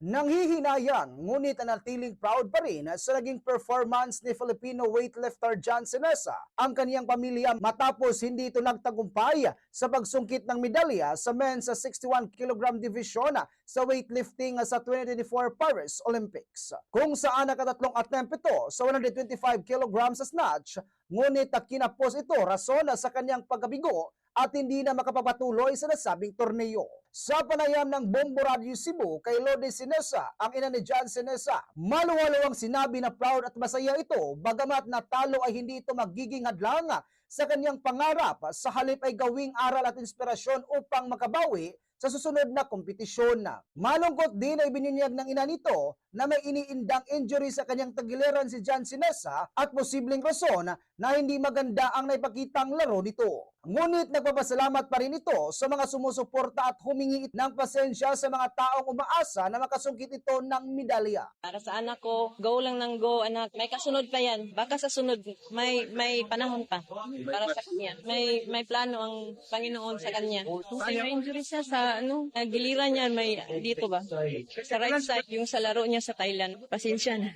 Nanghihinayang ngunit nanatiling proud pa rin sa naging performance ni Filipino weightlifter John Sinesa ang kaniyang pamilya matapos hindi ito nagtagumpay sa pagsungkit ng medalya sa men's 61 kg division sa weightlifting sa 2024 Paris Olympics. Kung saan nakatatlong attempt ito sa 125 kg sa snatch, ngunit kinapos ito rason sa kanyang pagkabigo at hindi na makapapatuloy sa nasabing torneo. Sa panayam ng Bombo Radio Cebu kay Lodi Sinesa, ang ina ni John Sinesa, maluwalawang sinabi na proud at masaya ito bagamat natalo ay hindi ito magiging hadlang sa kanyang pangarap sa halip ay gawing aral at inspirasyon upang makabawi sa susunod na kompetisyon. Malungkot din ay binunyag ng ina nito na may iniindang injury sa kanyang tagiliran si John Sinesa at posibleng rason na hindi maganda ang naipakitang laro nito. Ngunit nagpapasalamat pa rin ito sa mga sumusuporta at humingi ng pasensya sa mga taong umaasa na makasungkit ito ng medalya. Para sa anak ko, go lang ng go, anak. May kasunod pa yan. Baka sa sunod, may may panahon pa para sa kanya. May may plano ang Panginoon sa kanya. Kasi may injury siya sa ano, giliran niya, may dito ba? Sa right side, yung sa laro niya sa Thailand. Pasensya na.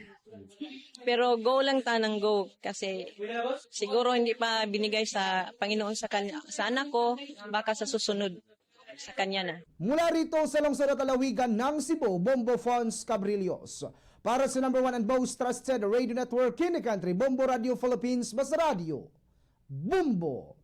Pero go lang ta ng go kasi siguro hindi pa binigay sa Panginoon sa kanya, sa anak ko, baka sa susunod sa kanya na. Mula rito sa lungsod at alawigan ng Cebu, Bombo Fons Cabrillos. Para sa number one and most trusted radio network in the country, Bombo Radio Philippines, Basta Radio. Bombo!